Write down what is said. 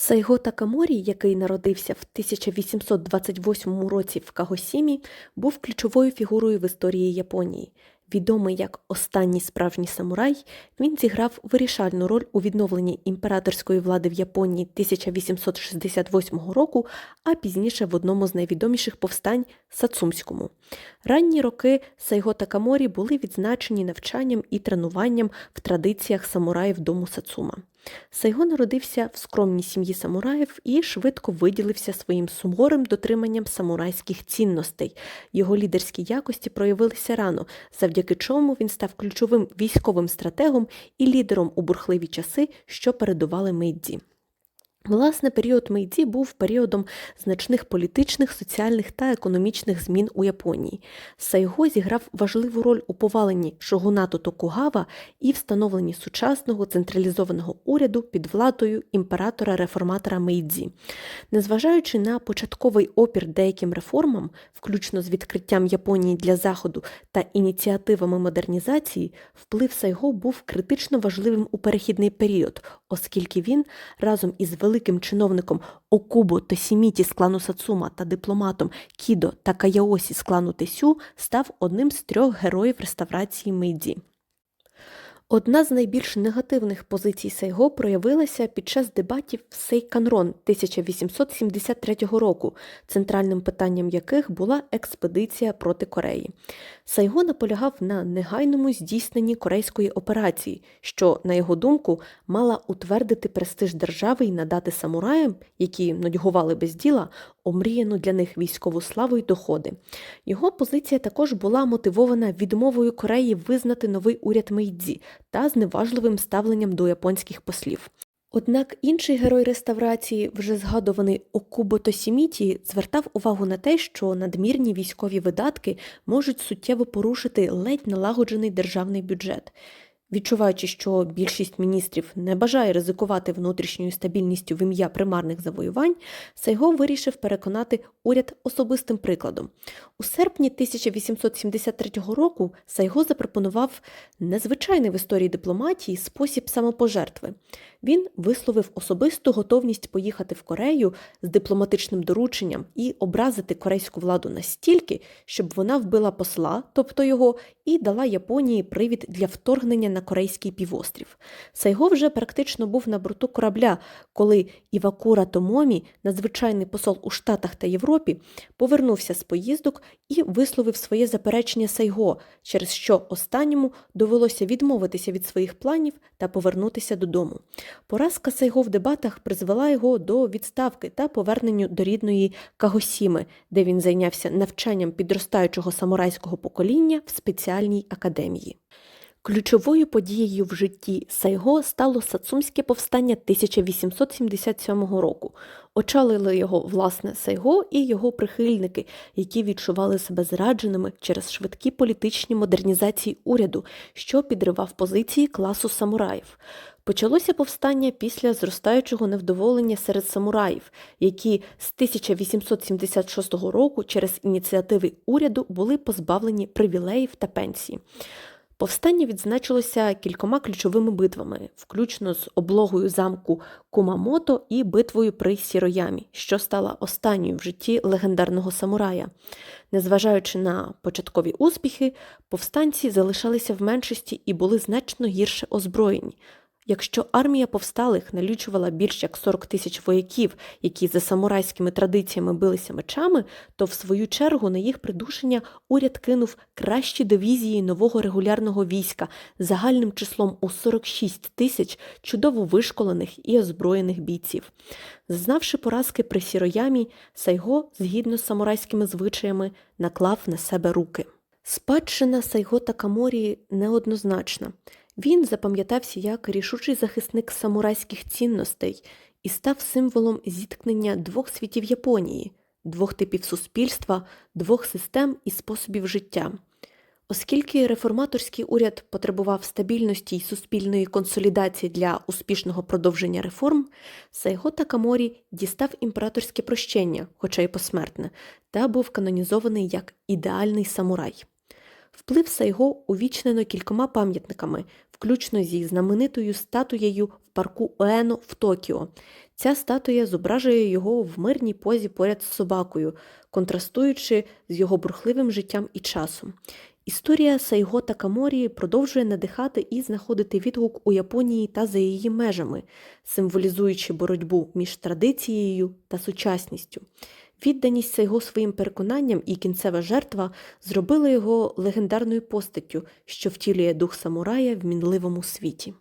Сайго Такаморі, який народився в 1828 році в Кагосімі, був ключовою фігурою в історії Японії. Відомий як останній справжній самурай, він зіграв вирішальну роль у відновленні імператорської влади в Японії 1868 року, а пізніше в одному з найвідоміших повстань Сацумському. Ранні роки Сайго Такаморі були відзначені навчанням і тренуванням в традиціях самураїв дому Сацума. Сайго народився в скромній сім'ї самураїв і швидко виділився своїм суворим дотриманням самурайських цінностей. Його лідерські якості проявилися рано, завдяки чому він став ключовим військовим стратегом і лідером у бурхливі часи, що передували Мейдзі. Власне, період Мейдзі був періодом значних політичних, соціальних та економічних змін у Японії. Сайго зіграв важливу роль у поваленні шогунату Токугава і встановленні сучасного централізованого уряду під владою імператора-реформатора Мейдзі. Незважаючи на початковий опір деяким реформам, включно з відкриттям Японії для Заходу та ініціативами модернізації, вплив Сайго був критично важливим у перехідний період, оскільки він разом із великим чиновником Окубо Тосіміті з клану Сацума та дипломатом Кідо Такаяосі з клану Тесю став одним з трьох героїв реставрації Мейдзі. Одна з найбільш негативних позицій Сайго проявилася під час дебатів в Сейканрон 1873 року, центральним питанням яких була експедиція проти Кореї. Сайго наполягав на негайному здійсненні корейської операції, що, на його думку, мала утвердити престиж держави і надати самураям, які нудьгували без діла, омріяну для них військову славу й доходи. Його позиція також була мотивована відмовою Кореї визнати новий уряд Мейдзі та зневажливим ставленням до японських послів. Однак інший герой реставрації, вже згадуваний Окубо Тосіміті, звертав увагу на те, що надмірні військові видатки можуть суттєво порушити ледь налагоджений державний бюджет. Відчуваючи, що більшість міністрів не бажає ризикувати внутрішньою стабільністю в ім'я примарних завоювань, Сайго вирішив переконати уряд особистим прикладом. У серпні 1873 року Сайго запропонував незвичайний в історії дипломатії спосіб самопожертви. Він висловив особисту готовність поїхати в Корею з дипломатичним дорученням і образити корейську владу настільки, щоб вона вбила посла, тобто його, і дала Японії привід для вторгнення на корейський півострів. Сайго вже практично був на борту корабля, коли Івакура Томомі, надзвичайний посол у Штатах та Європі, повернувся з поїздок і висловив своє заперечення Сайго, через що останньому довелося відмовитися від своїх планів та повернутися додому. Поразка Сайго в дебатах призвела його до відставки та поверненню до рідної Кагосіми, де він зайнявся навчанням підростаючого самурайського покоління в спеціальній академії. Ключовою подією в житті Сайго стало Сацумське повстання 1877 року. Очалили його власне Сайго і його прихильники, які відчували себе зрадженими через швидкі політичні модернізації уряду, що підривав позиції класу самураїв. Почалося повстання після зростаючого невдоволення серед самураїв, які з 1876 року через ініціативи уряду були позбавлені привілеїв та пенсії. Повстання відзначилося кількома ключовими битвами, включно з облогою замку Кумамото і битвою при Сіроямі, що стала останньою в житті легендарного самурая. Незважаючи на початкові успіхи, повстанці залишалися в меншості і були значно гірше озброєні. Якщо армія повсталих налічувала більш як 40 тисяч вояків, які за самурайськими традиціями билися мечами, то в свою чергу на їх придушення уряд кинув кращі дивізії нового регулярного війська загальним числом у 46 тисяч чудово вишколених і озброєних бійців. Зазнавши поразки при Сіроямі, Сайго, згідно з самурайськими звичаями, наклав на себе руки. Спадщина Сайго Такаморі неоднозначна. Він запам'ятався як рішучий захисник самурайських цінностей і став символом зіткнення двох світів Японії, двох типів суспільства, двох систем і способів життя. Оскільки реформаторський уряд потребував стабільності й суспільної консолідації для успішного продовження реформ, Сайго Такаморі дістав імператорське прощення, хоча й посмертне, та був канонізований як ідеальний самурай. Вплив Сайго увічнено кількома пам'ятниками, включно зі знаменитою статуєю в парку Уено в Токіо. Ця статуя зображує його в мирній позі поряд з собакою, контрастуючи з його бурхливим життям і часом. Історія Сайго Такаморі продовжує надихати і знаходити відгук у Японії та за її межами, символізуючи боротьбу між традицією та сучасністю. Відданість Сайго своїм переконанням і кінцева жертва зробили його легендарною постаттю, що втілює дух самурая в мінливому світі.